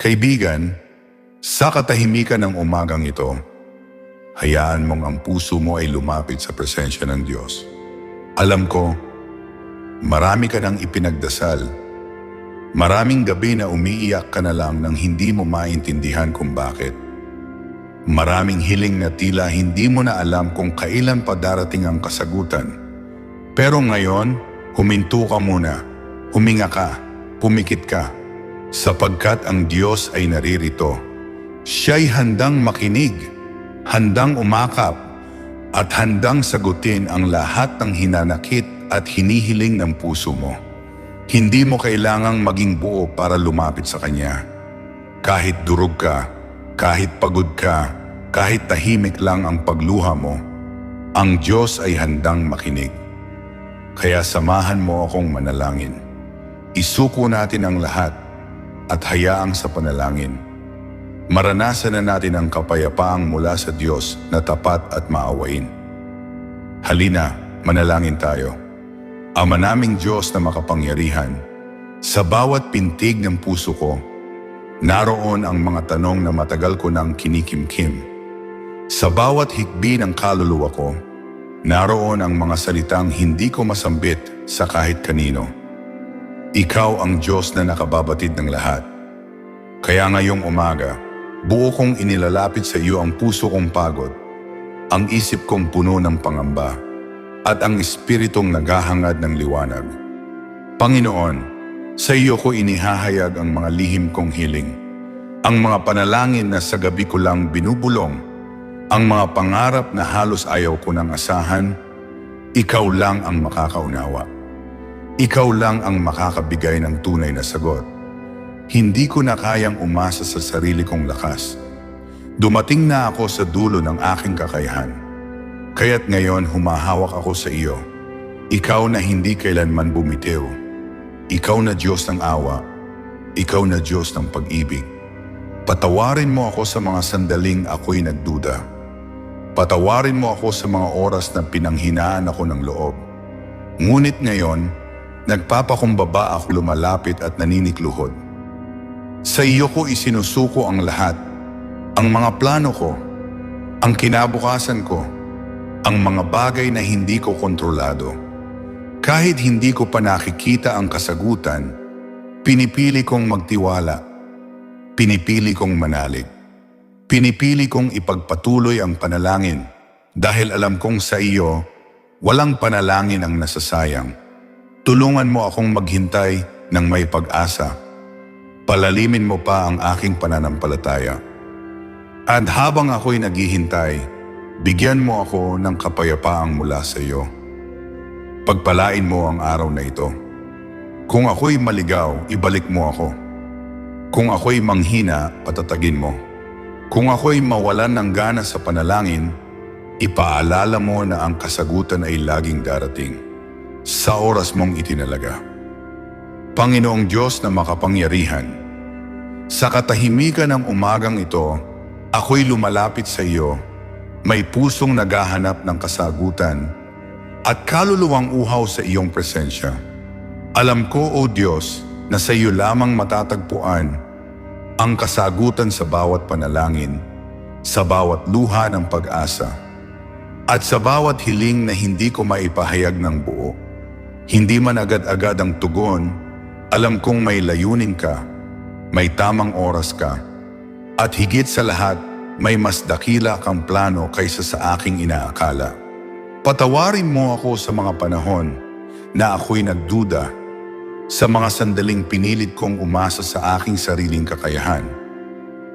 Kaibigan, sa katahimikan ng umagang ito, hayaan mong ang puso mo ay lumapit sa presensya ng Diyos. Alam ko, marami ka nang ipinagdasal. Maraming gabi na umiiyak ka na lang nang hindi mo maintindihan kung bakit. Maraming hiling na tila hindi mo na alam kung kailan pa darating ang kasagutan. Pero ngayon, huminto ka muna, huminga ka, pumikit ka, sapagkat ang Diyos ay naririto. Siya'y handang makinig, handang umakap, at handang sagutin ang lahat ng hinanakit at hinihiling ng puso mo. Hindi mo kailangang maging buo para lumapit sa Kanya. Kahit durog ka, kahit pagod ka, kahit tahimik lang ang pagluha mo, ang Diyos ay handang makinig. Kaya samahan mo akong manalangin. Isuko natin ang lahat at hayaang sa panalangin. Maranasan na natin ang kapayapaang mula sa Diyos na tapat at maawain. Halina, manalangin tayo. Ama naming Diyos na makapangyarihan, sa bawat pintig ng puso ko, naroon ang mga tanong na matagal ko nang kinikimkim. Sa bawat hikbi ng kaluluwa ko, naroon ang mga salitang hindi ko masambit sa kahit kanino. Ikaw ang Diyos na nakababatid ng lahat. Kaya ngayong umaga, buo kong inilalapit sa iyo ang puso kong pagod, ang isip kong puno ng pangamba, at ang espiritong naghahangad ng liwanag. Panginoon, sa iyo ko inihahayag ang mga lihim kong hiling, ang mga panalangin na sa gabi ko lang binubulong, ang mga pangarap na halos ayaw ko nang asahan, ikaw lang ang makakaunawa. Ikaw lang ang makakabigay ng tunay na sagot. Hindi ko na kayang umasa sa sarili kong lakas. Dumating na ako sa dulo ng aking kakayahan. Kaya't ngayon humahawak ako sa iyo. Ikaw na hindi kailanman bumitiw. Ikaw na Diyos ng awa. Ikaw na Diyos ng pag-ibig. Patawarin mo ako sa mga sandaling ako'y nagduda. Patawarin mo ako sa mga oras na pinanghinaan ako ng loob. Ngunit ngayon, nagpapakumbaba ako lumalapit at naninikluhod. Sa iyo ko isinusuko ang lahat, ang mga plano ko, ang kinabukasan ko, ang mga bagay na hindi ko kontrolado. Kahit hindi ko pa nakikita ang kasagutan, pinipili kong magtiwala, pinipili kong manalig. Pinipili kong ipagpatuloy ang panalangin dahil alam kong sa iyo, walang panalangin ang nasasayang. Tulungan mo akong maghintay ng may pag-asa. Palalimin mo pa ang aking pananampalataya. At habang ako'y naghihintay, bigyan mo ako ng kapayapaang mula sa iyo. Pagpalain mo ang araw na ito. Kung ako'y maligaw, ibalik mo ako. Kung ako'y manghina, patatagin mo. Kung ako'y mawalan ng gana sa panalangin, ipaalala mo na ang kasagutan ay laging darating sa oras mong itinalaga. Panginoong Diyos na makapangyarihan, sa katahimikan ng umagang ito, ako'y lumalapit sa iyo, may pusong naghahanap ng kasagutan at kaluluwang uhaw sa iyong presensya. Alam ko, O Diyos, na sa iyo lamang matatagpuan ang kasagutan sa bawat panalangin, sa bawat luha ng pag-asa, at sa bawat hiling na hindi ko maipahayag ng buo. Hindi man agad-agad ang tugon, alam kong may layunin ka, may tamang oras ka, at higit sa lahat, may mas dakila kang plano kaysa sa aking inaakala. Patawarin mo ako sa mga panahon na ako'y nagduda sa mga sandaling pinilit kong umasa sa aking sariling kakayahan.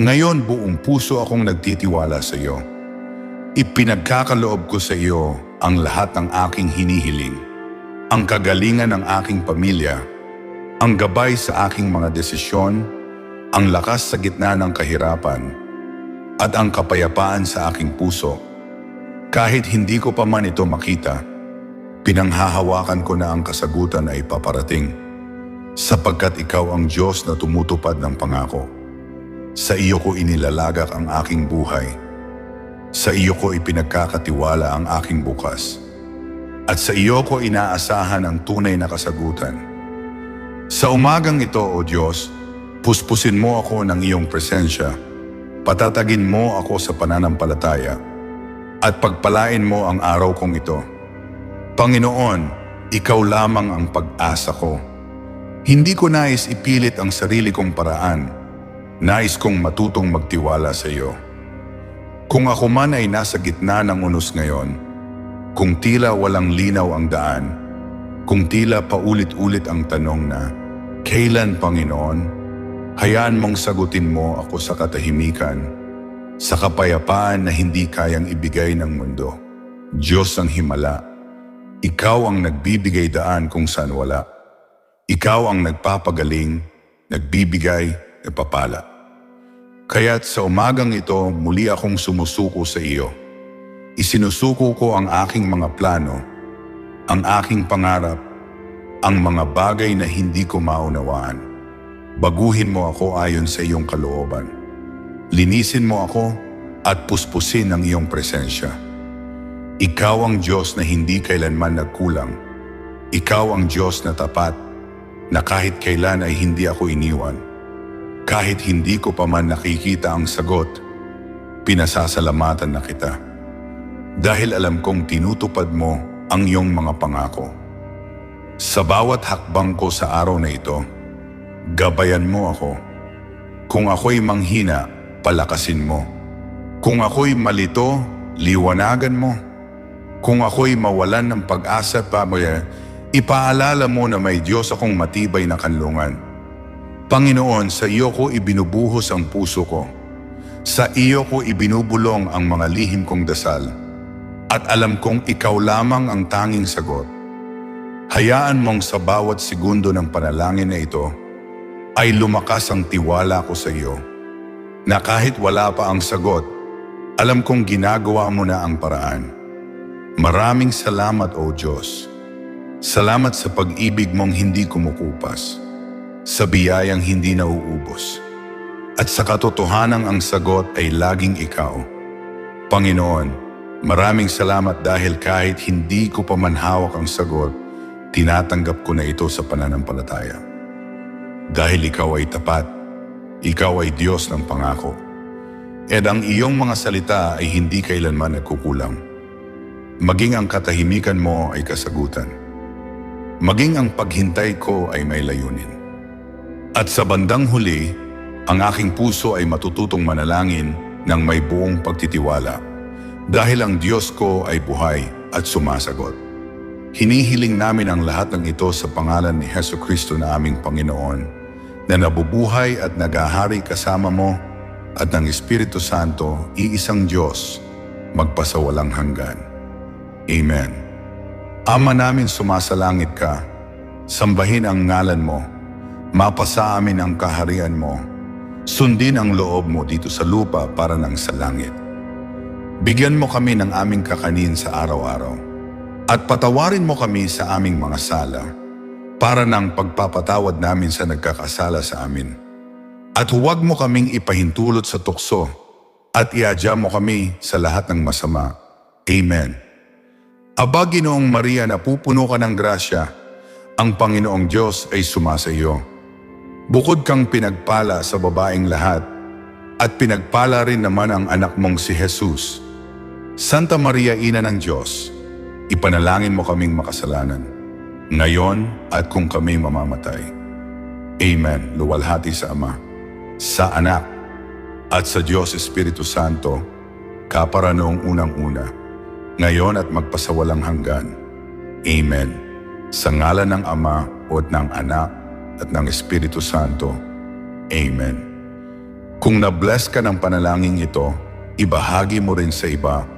Ngayon buong puso akong nagtitiwala sa iyo. Ipinagkakaloob ko sa iyo ang lahat ng aking hinihiling, ang kagalingan ng aking pamilya, ang gabay sa aking mga desisyon, ang lakas sa gitna ng kahirapan, at ang kapayapaan sa aking puso. Kahit hindi ko pa man ito makita, pinanghahawakan ko na ang kasagutan ay paparating sapagkat ikaw ang Diyos na tumutupad ng pangako. Sa iyo ko inilalagak ang aking buhay. Sa iyo ko ipinagkakatiwala ang aking bukas. At sa iyo ko inaasahan ang tunay na kasagutan. Sa umagang ito, O Diyos, Puspusin mo ako ng iyong presensya. Patatagin mo ako sa pananampalataya. At pagpalain mo ang araw kong ito. Panginoon, ikaw lamang ang pag-asa ko. Hindi ko nais ipilit ang sarili kong paraan. Nais kong matutong magtiwala sa iyo. Kung ako man ay nasa gitna ng unos ngayon, kung tila walang linaw ang daan, kung tila paulit-ulit ang tanong na, Kailan, Panginoon? Hayaan mong sagutin mo ako sa katahimikan, sa kapayapaan na hindi kayang ibigay ng mundo. Diyos ang himala, ikaw ang nagbibigay daan kung saan wala. Ikaw ang nagpapagaling, nagbibigay, nagpapala. Kaya't sa umagang ito, muli akong sumusuko sa iyo. Isinusuko ko ang aking mga plano, ang aking pangarap, ang mga bagay na hindi ko maunawaan. Baguhin mo ako ayon sa iyong kalooban. Linisin mo ako at puspusin ang iyong presensya. Ikaw ang Diyos na hindi kailanman nagkulang. Ikaw ang Diyos na tapat, na kahit kailan ay hindi ako iniwan. Kahit hindi ko pa man nakikita ang sagot, pinasasalamatan na kita. Dahil alam kong tinutupad mo ang iyong mga pangako. Sa bawat hakbang ko sa araw na ito, gabayan mo ako. Kung ako'y manghina, palakasin mo. Kung ako'y malito, liwanagan mo. Kung ako'y mawalan ng pag-asa pa ipaalala mo na may Diyos akong matibay na kanlungan. Panginoon, sa iyo ko ibinubuhos ang puso ko. Sa iyo ko ibinubulong ang mga lihim kong dasal. At alam kong ikaw lamang ang tanging sagot. Hayaan mong sa bawat segundo ng panalangin na ito ay lumakas ang tiwala ko sa iyo. Na kahit wala pa ang sagot, alam kong ginagawa mo na ang paraan. Maraming salamat o Diyos. Salamat sa pag-ibig mong hindi kumukupas. Sa biyayang hindi nauubos. At sa katotohanang ang sagot ay laging ikaw. Panginoon, maraming salamat dahil kahit hindi ko pa man hawak ang sagot, tinatanggap ko na ito sa pananampalataya. Dahil ikaw ay tapat, ikaw ay Diyos ng pangako. At ang iyong mga salita ay hindi kailanman nagkukulang. Maging ang katahimikan mo ay kasagutan. Maging ang paghintay ko ay may layunin. At sa bandang huli, ang aking puso ay matututong manalangin ng may buong pagtitiwala dahil ang Diyos ko ay buhay at sumasagot. Hinihiling namin ang lahat ng ito sa pangalan ni Heso Kristo na aming Panginoon na nabubuhay at nagahari kasama mo at ng Espiritu Santo, iisang Diyos, magpasawalang hanggan. Amen. Ama namin sumasalangit ka, sambahin ang ngalan mo, mapasa amin ang kaharian mo, sundin ang loob mo dito sa lupa para ng sa langit. Bigyan mo kami ng aming kakanin sa araw-araw at patawarin mo kami sa aming mga sala para ng pagpapatawad namin sa nagkakasala sa amin. At huwag mo kaming ipahintulot sa tukso at iadya mo kami sa lahat ng masama. Amen. Aba, Ginoong Maria, napupuno ka ng grasya, ang Panginoong Diyos ay sumasa iyo. Bukod kang pinagpala sa babaeng lahat, at pinagpala rin naman ang anak mong si Jesus. Santa Maria, Ina ng Diyos, ipanalangin mo kaming makasalanan, ngayon at kung kami mamamatay. Amen. Luwalhati sa Ama, sa Anak, at sa Diyos Espiritu Santo, kapara noong unang-una, ngayon at magpasawalang hanggan. Amen. Sa ngalan ng Ama o ng Anak at ng Espiritu Santo. Amen. Kung na-bless ka ng panalangin ito, ibahagi mo rin sa iba